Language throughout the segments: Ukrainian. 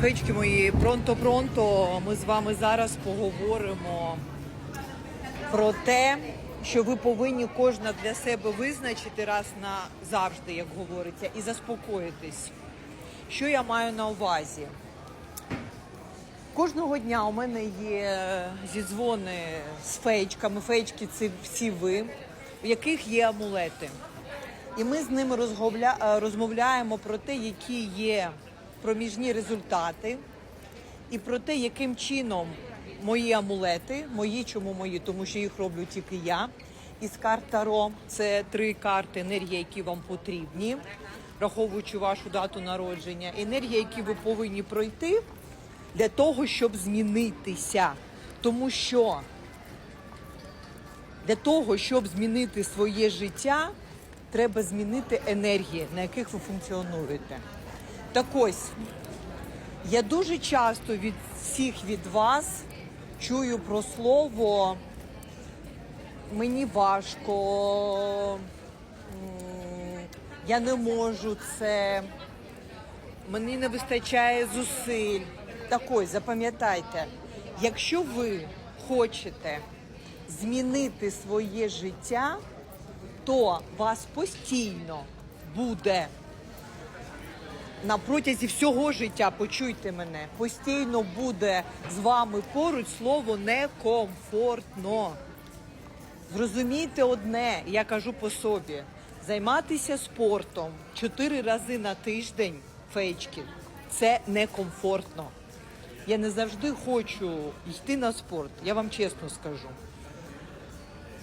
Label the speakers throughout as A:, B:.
A: Фечки мої, пронто-пронто. Ми з вами зараз поговоримо про те, що ви повинні кожна для себе визначити раз на завжди, як говориться, і заспокоїтись. Що я маю на увазі? Кожного дня у мене є зідзвони з фейчками. Фейчки це всі ви, в яких є амулети. І ми з ними е, розмовляємо про те, які є проміжні результати, і про те, яким чином мої амулети, мої чому мої, тому що їх роблю тільки я. Із карт Таро це три карти енергії, які вам потрібні, враховуючи вашу дату народження, енергія, які ви повинні пройти для того, щоб змінитися. Тому що для того, щоб змінити своє життя, треба змінити енергії, на яких ви функціонуєте. Так ось, я дуже часто від всіх від вас чую про слово мені важко, я не можу це, мені не вистачає зусиль. Так ось, запам'ятайте, якщо ви хочете змінити своє життя, то вас постійно буде на протязі всього життя, почуйте мене, постійно буде з вами поруч слово некомфортно. Зрозумійте одне, я кажу по собі: займатися спортом чотири рази на тиждень фейчки це некомфортно. Я не завжди хочу йти на спорт, я вам чесно скажу.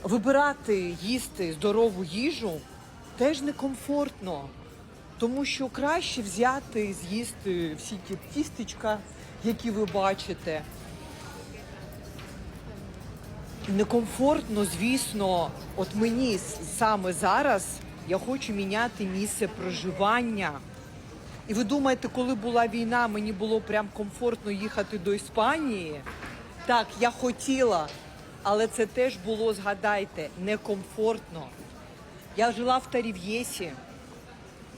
A: Вибирати їсти здорову їжу теж некомфортно, тому що краще взяти і з'їсти всі ті тістечка, які ви бачите. Некомфортно, звісно, от мені саме зараз я хочу міняти місце проживання. І ви думаєте, коли була війна, мені було прям комфортно їхати до Іспанії? Так, я хотіла, але це теж було, згадайте, некомфортно. Я жила в Тарів'єсі.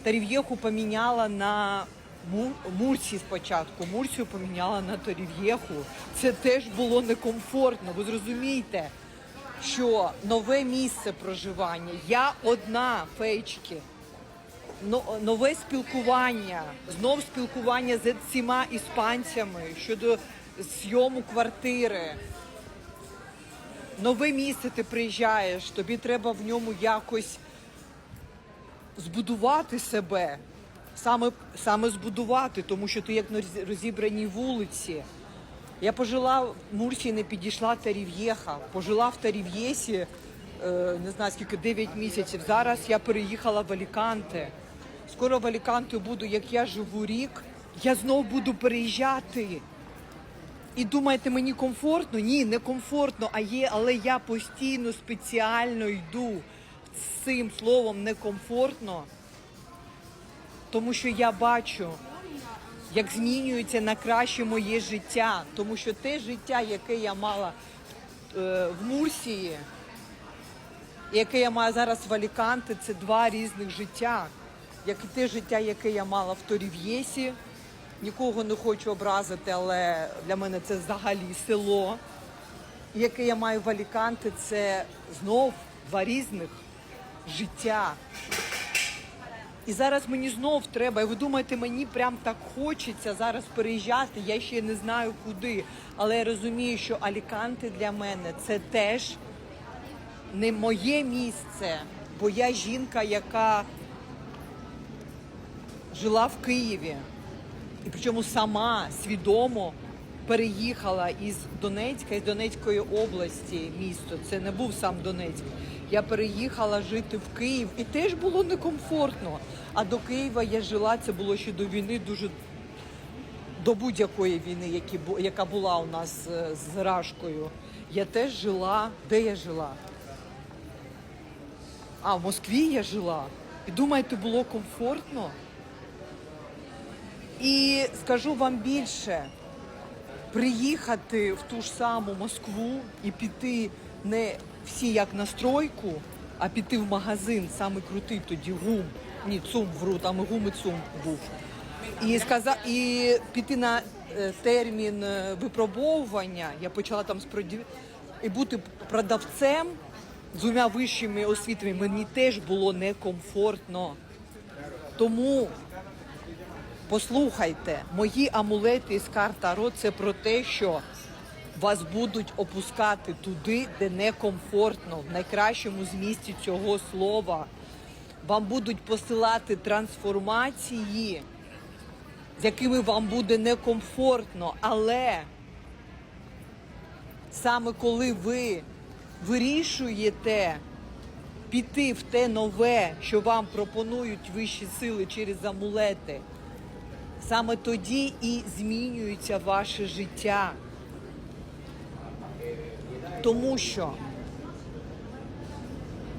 A: Тарів'єху поміняла на Му- Мурсі спочатку. Мурсію поміняла на Тарів'єху. Це теж було некомфортно. Ви зрозумієте, що нове місце проживання. Я одна фейчки. Нове спілкування, знов спілкування з всіма іспанцями щодо зйому квартири. Нове місце ти приїжджаєш, тобі треба в ньому якось збудувати себе. Саме, саме збудувати, тому що ти як на розібраній вулиці. Я пожила в Мурсії, не підійшла Тарів'єха. Пожила в Тарів'єсі, е, не знаю скільки, 9 місяців. Зараз я переїхала в Аліканте. Скоро в Аліканте буду, як я живу рік, я знов буду переїжджати. І думаєте, мені комфортно? Ні, не комфортно, а є, але я постійно спеціально йду з цим словом некомфортно, тому що я бачу, як змінюється на краще моє життя. Тому що те життя, яке я мала е, в Мурсії, яке я маю зараз в Аліканте, це два різних життя. Як і те життя, яке я мала в Торів'єсі. Нікого не хочу образити, але для мене це взагалі село. Яке я маю в Аліканте, це знов два різних життя. І зараз мені знов треба. І ви думаєте, мені прям так хочеться зараз переїжджати. Я ще не знаю куди. Але я розумію, що Аліканте для мене це теж не моє місце, бо я жінка, яка жила в Києві. І причому сама свідомо переїхала із Донецька, із Донецької області місто. Це не був сам Донецьк. Я переїхала жити в Київ і теж було некомфортно. А до Києва я жила, це було ще до війни дуже до будь-якої війни, яка була у нас е, з Рашкою. Я теж жила. Де я жила? А, в Москві я жила. І думаєте, було комфортно? І скажу вам більше, приїхати в ту ж саму Москву і піти не всі як на стройку, а піти в магазин, саме крутий тоді гум. Ні, цум вру, там і гум і цум був. і сказа, і піти на е, термін е, випробовування. Я почала там спродів... і бути продавцем з двома вищими освітами. Мені теж було некомфортно. Тому послухайте, мої амулети із карт Таро – це про те, що вас будуть опускати туди, де некомфортно, в найкращому змісті цього слова. Вам будуть посилати трансформації, з якими вам буде некомфортно, але саме коли ви вирішуєте піти в те нове, що вам пропонують вищі сили через амулети, саме тоді і змінюється ваше життя. Тому що,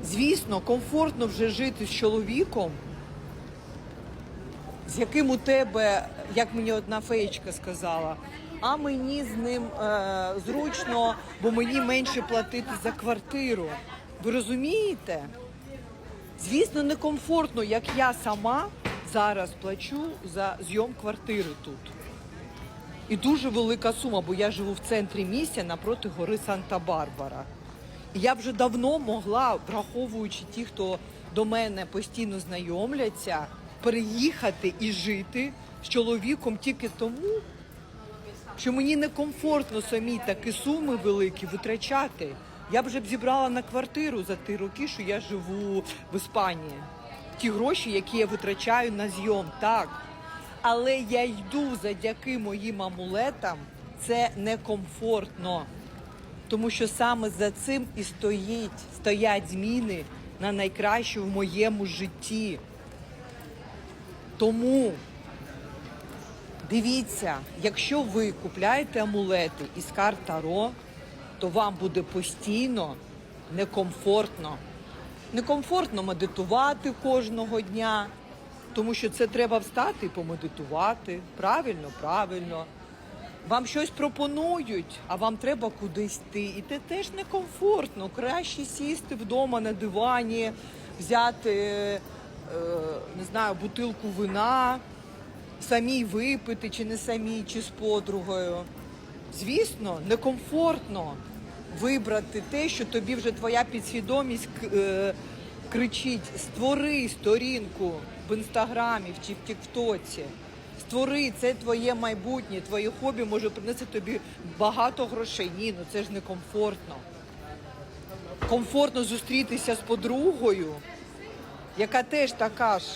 A: звісно, комфортно вже жити з чоловіком, з яким у тебе, як мені одна феєчка сказала, а мені з ним е, зручно, бо мені менше платити за квартиру. Ви розумієте? Звісно, некомфортно, як я сама зараз плачу за зйом квартири тут. І дуже велика сума, бо я живу в центрі місця напроти гори Санта-Барбара. І я вже давно могла, враховуючи ті, хто до мене постійно знайомляться, переїхати і жити з чоловіком тільки тому, що мені некомфортно самі такі суми великі витрачати. Я вже б зібрала на квартиру за ті роки, що я живу в Іспанії. Ті гроші, які я витрачаю на зйом, так. Але я йду завдяки моїм амулетам, це некомфортно. Тому що саме за цим і стоїть, стоять зміни на найкраще в моєму житті. Тому дивіться, якщо ви купляєте амулети із карт Таро, то вам буде постійно некомфортно. Некомфортно медитувати кожного дня, тому що це треба встати і помедитувати. Правильно, правильно. Вам щось пропонують, а вам треба кудись йти. І це теж некомфортно. Краще сісти вдома на дивані, взяти, е, не знаю, бутилку вина, самій випити, чи не самій, чи з подругою. Звісно, некомфортно вибрати те, що тобі вже твоя підсвідомість е, кричить: створи сторінку в інстаграмі чи в Тіктоці. Створи, це твоє майбутнє, твоє хобі може принести тобі багато грошей. Ні, ну це ж некомфортно. Комфортно Комфортно зустрітися з подругою, яка теж така ж.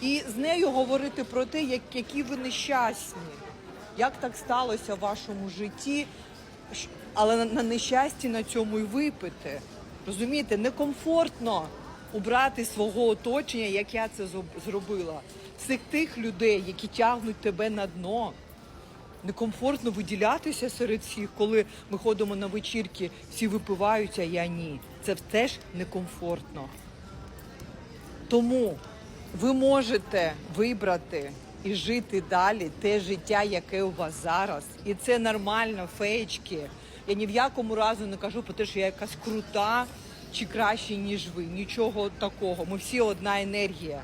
A: І з нею говорити про те, як, які ви нещасні, як так сталося в вашому житті, але на, на нещасті на цьому і випити. Розумієте, некомфортно убрати свого оточення, як я це зробила. Всіх тих людей, які тягнуть тебе на дно. Некомфортно виділятися серед всіх, коли ми ходимо на вечірки, всі випивають, а я ні. Це теж некомфортно. Тому ви можете вибрати і жити далі те життя, яке у вас зараз. І це нормально, феєчки. Я ні в якому разу не кажу про те, що я якась крута чи краще, ніж ви. Нічого такого. Ми всі одна енергія.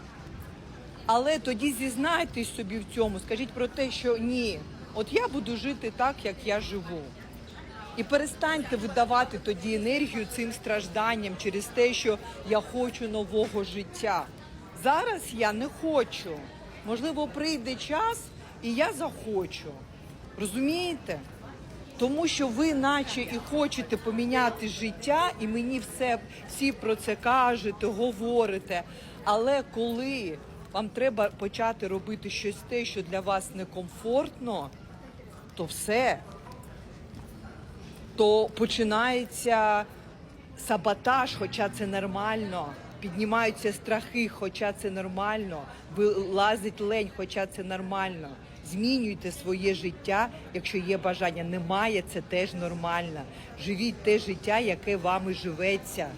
A: Але тоді зізнайтесь собі в цьому, скажіть про те, що ні, от я буду жити так, як я живу. І перестаньте видавати тоді енергію цим стражданням через те, що я хочу нового життя. Зараз я не хочу. Можливо, прийде час, і я захочу. Розумієте? Тому що ви, наче і хочете поміняти життя, і мені все всі про це кажете, говорите. Але коли вам треба почати робити щось те, що для вас некомфортно, то все, то починається саботаж, хоча це нормально. Піднімаються страхи, хоча це нормально. Вилазить лень, хоча це нормально. Змінюйте своє життя, якщо є бажання. Немає, це теж нормально. Живіть те життя, яке вами живеться.